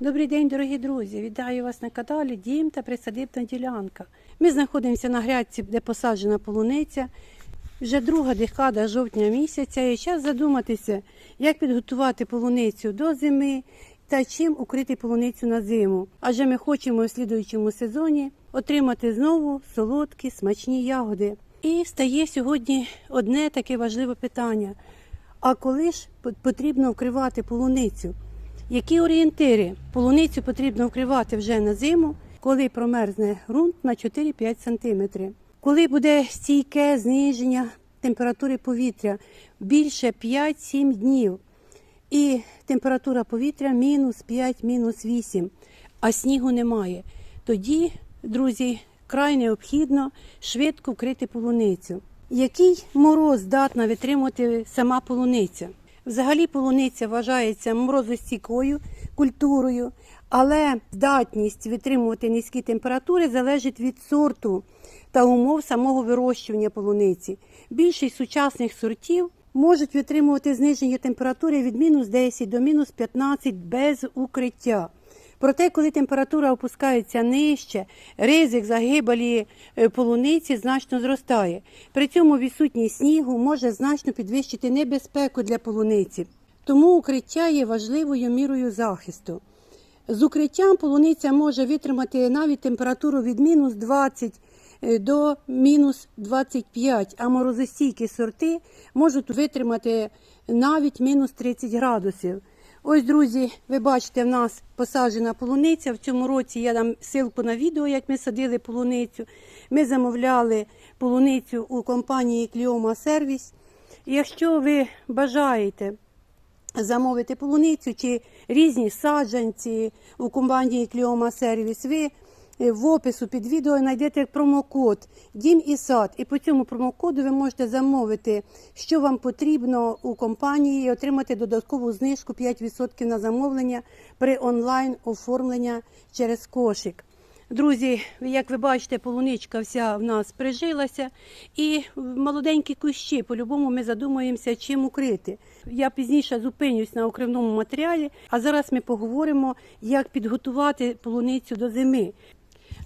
Добрий день, дорогі друзі! Вітаю вас на каналі Дім та присадибна ділянка. Ми знаходимося на грядці, де посаджена полуниця. Вже друга декада жовтня місяця. І час задуматися, як підготувати полуницю до зими та чим укрити полуницю на зиму. Адже ми хочемо у слідуючому сезоні отримати знову солодкі, смачні ягоди. І стає сьогодні одне таке важливе питання: а коли ж потрібно вкривати полуницю? Які орієнтири? Полуницю потрібно вкривати вже на зиму, коли промерзне ґрунт на 4-5 см. Коли буде стійке зниження температури повітря більше 5-7 днів, і температура повітря мінус 5, мінус 8, а снігу немає. Тоді, друзі, край необхідно швидко вкрити полуницю. Який мороз здатна витримувати сама полуниця? Взагалі полуниця вважається морозостійкою культурою, але здатність витримувати низькі температури залежить від сорту та умов самого вирощування полуниці. Більшість сучасних сортів можуть витримувати зниження температури від мінус 10 до мінус 15 без укриття. Проте, коли температура опускається нижче, ризик загибелі е, полуниці значно зростає. При цьому відсутність снігу може значно підвищити небезпеку для полуниці. Тому укриття є важливою мірою захисту. З укриттям полуниця може витримати навіть температуру від мінус 20 е, до мінус 25, а морозостійкі сорти можуть витримати навіть мінус 30 градусів. Ось, друзі, ви бачите, в нас посаджена полуниця. В цьому році я дам ссылку на відео, як ми садили полуницю. Ми замовляли полуницю у компанії Кліома Сервіс. Якщо ви бажаєте замовити полуницю чи різні саджанці у компанії Кліома Сервіс, ви в опису під відео знайдете промокод Дім і сад. І по цьому промокоду ви можете замовити, що вам потрібно у компанії, і отримати додаткову знижку 5% на замовлення при онлайн оформлення через кошик. Друзі, як ви бачите, полуничка вся в нас прижилася, і молоденькі кущі, по-любому ми задумуємося, чим укрити. Я пізніше зупинюсь на укривному матеріалі, а зараз ми поговоримо, як підготувати полуницю до зими.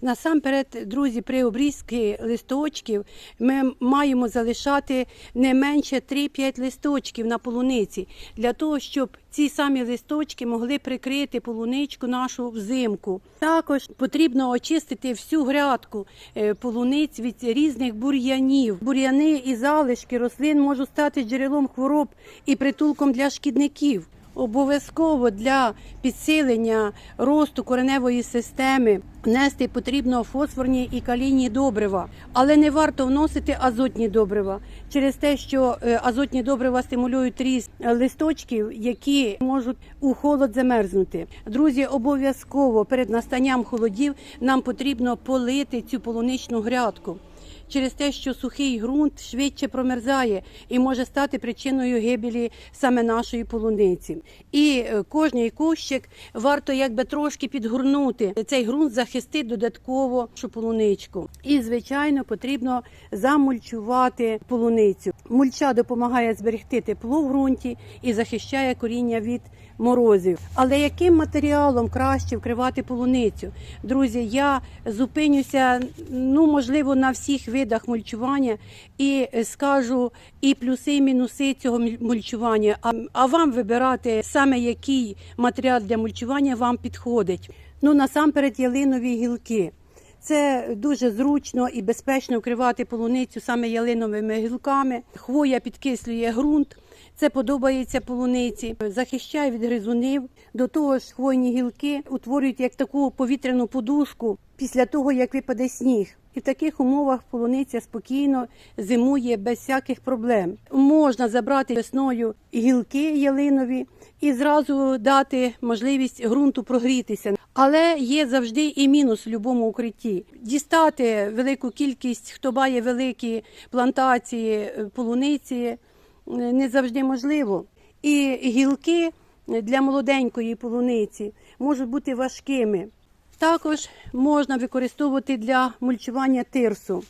Насамперед, друзі, при обрізці листочків ми маємо залишати не менше 3-5 листочків на полуниці, для того, щоб ці самі листочки могли прикрити полуничку нашу взимку. Також потрібно очистити всю грядку е, полуниць від різних бур'янів. Бур'яни і залишки рослин можуть стати джерелом хвороб і притулком для шкідників. Обов'язково для підсилення росту кореневої системи внести потрібно фосфорні і калійні добрива, але не варто вносити азотні добрива через те, що е, азотні добрива стимулюють ріст листочків, які можуть у холод замерзнути. Друзі, обов'язково перед настанням холодів нам потрібно полити цю полуничну грядку через те, що сухий ґрунт швидше промерзає і може стати причиною гибелі саме нашої полуниці. І е, кожний кущик варто якби трошки підгорнути. Цей ґрунт захистить додатково нашу полуничку. І, звичайно, потрібно замульчувати полуницю. Мульча допомагає зберегти тепло в ґрунті і захищає коріння від морозів. Але яким матеріалом краще вкривати полуницю? Друзі, я зупинюся, ну можливо, на всіх видах мульчування і скажу і плюси, і мінуси цього мульчування. А, а вам вибирати саме який матеріал для мульчування вам підходить. Ну насамперед ялинові гілки. Це дуже зручно і безпечно вкривати полуницю саме ялиновими гілками. Хвоя підкислює ґрунт. Це подобається полуниці, захищає від гризунів. До того ж, хвойні гілки утворюють як таку повітряну подушку після того, як випаде сніг. І в таких умовах полуниця спокійно зимує без всяких проблем. Можна забрати весною гілки ялинові і зразу дати можливість ґрунту прогрітися. Але є завжди і мінус в будь-якому укритті. Дістати велику кількість, хто має великі плантації полуниці, не завжди можливо. І гілки для молоденької полуниці можуть бути важкими. Також можна використовувати для мульчування тирсу.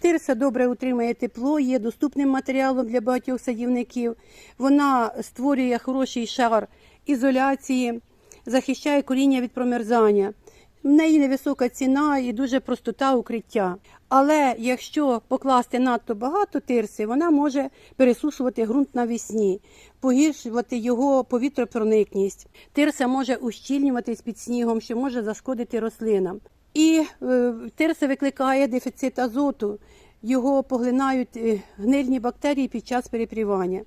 Тирса добре утримує тепло, є доступним матеріалом для багатьох садівників. Вона створює хороший шар ізоляції захищає коріння від промерзання. В неї невисока ціна і дуже простота укриття. Але якщо покласти надто багато тирси, вона може пересушувати ґрунт навесні, погіршувати його повітропроникність. Тирса може ущільнюватись під снігом, що може зашкодити рослинам. І е, тирса викликає дефіцит азоту, його поглинають е, гнильні бактерії під час перепрівання.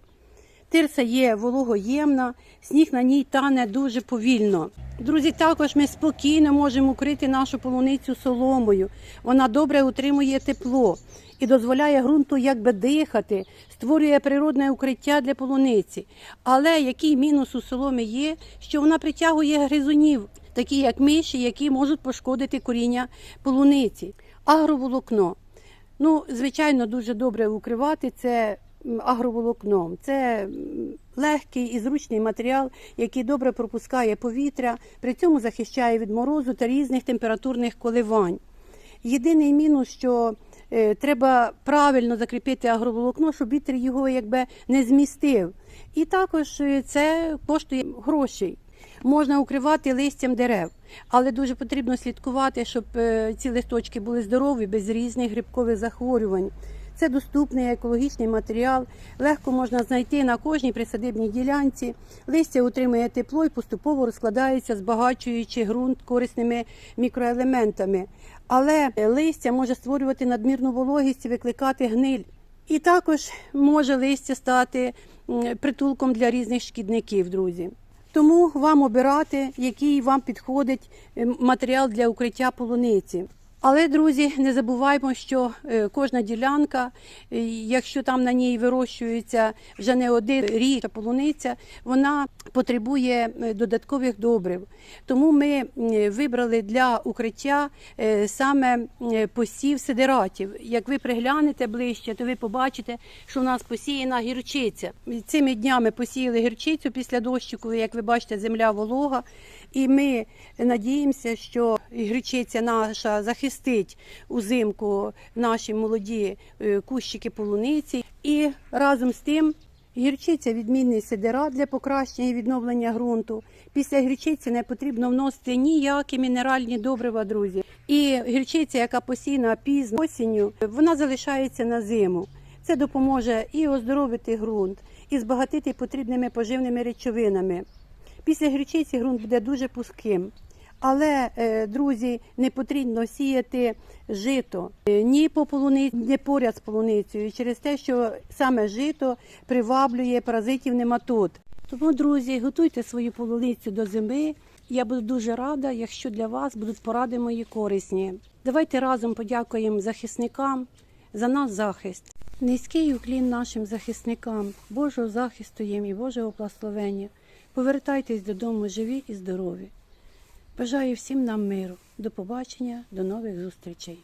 Тирса є вологоємна, сніг на ній тане дуже повільно. Друзі, також ми спокійно можемо укрити нашу полуницю соломою. Вона добре утримує тепло і дозволяє ґрунту якби дихати, створює природне укриття для полуниці. Але який мінус у соломі є, що вона притягує гризунів, такі як миші, які можуть пошкодити коріння полуниці. Агроволокно. Ну, звичайно, дуже добре укривати це агроволокном. Це легкий і зручний матеріал, який добре пропускає повітря, при цьому захищає від морозу та різних температурних коливань. Єдиний мінус, що е, треба правильно закріпити агроволокно, щоб вітер його якби не змістив. І також е, це коштує грошей. Можна укривати листям дерев, але дуже потрібно слідкувати, щоб е, ці листочки були здорові, без різних грибкових захворювань. Це доступний екологічний матеріал, легко можна знайти на кожній присадибній ділянці. Листя утримує тепло і поступово розкладається, збагачуючи ґрунт корисними мікроелементами. Але листя може створювати надмірну вологість і викликати гниль. І також може листя стати притулком для різних шкідників, друзі. Тому вам обирати, який вам підходить матеріал для укриття полуниці. Але, друзі, не забуваймо, що е, кожна ділянка, е, якщо там на ній вирощується вже не один рік та полуниця, вона потребує е, додаткових добрив. Тому ми вибрали для укриття саме посів сидератів. Як ви приглянете ближче, то ви побачите, що у нас посіяна гірчиця. Цими днями посіяли гірчицю після дощику, як ви бачите, земля волога. І ми надіємося, що гречиця наша захистить узимку наші молоді е, кущики полуниці. І разом з тим гірчиця відмінний сидерат для покращення і відновлення ґрунту. Після гірчиці не потрібно вносити ніякі мінеральні добрива, друзі. І гірчиця, яка посіяна пізно осінню, вона залишається на зиму. Це допоможе і оздоровити ґрунт, і збагатити потрібними поживними речовинами. Після гречиці ґрунт буде дуже пуским. Але, е, друзі, не потрібно сіяти жито е, ні по полуниці, ні поряд з полуницею, через те, що саме жито приваблює паразитів нематод. Тому, друзі, готуйте свою полуницю до зими. Я буду дуже рада, якщо для вас будуть поради мої корисні. Давайте разом подякуємо захисникам за наш захист. Низький уклін нашим захисникам, Божого захисту їм і Божого благословення. Повертайтесь додому живі і здорові. Бажаю всім нам миру. До побачення, до нових зустрічей.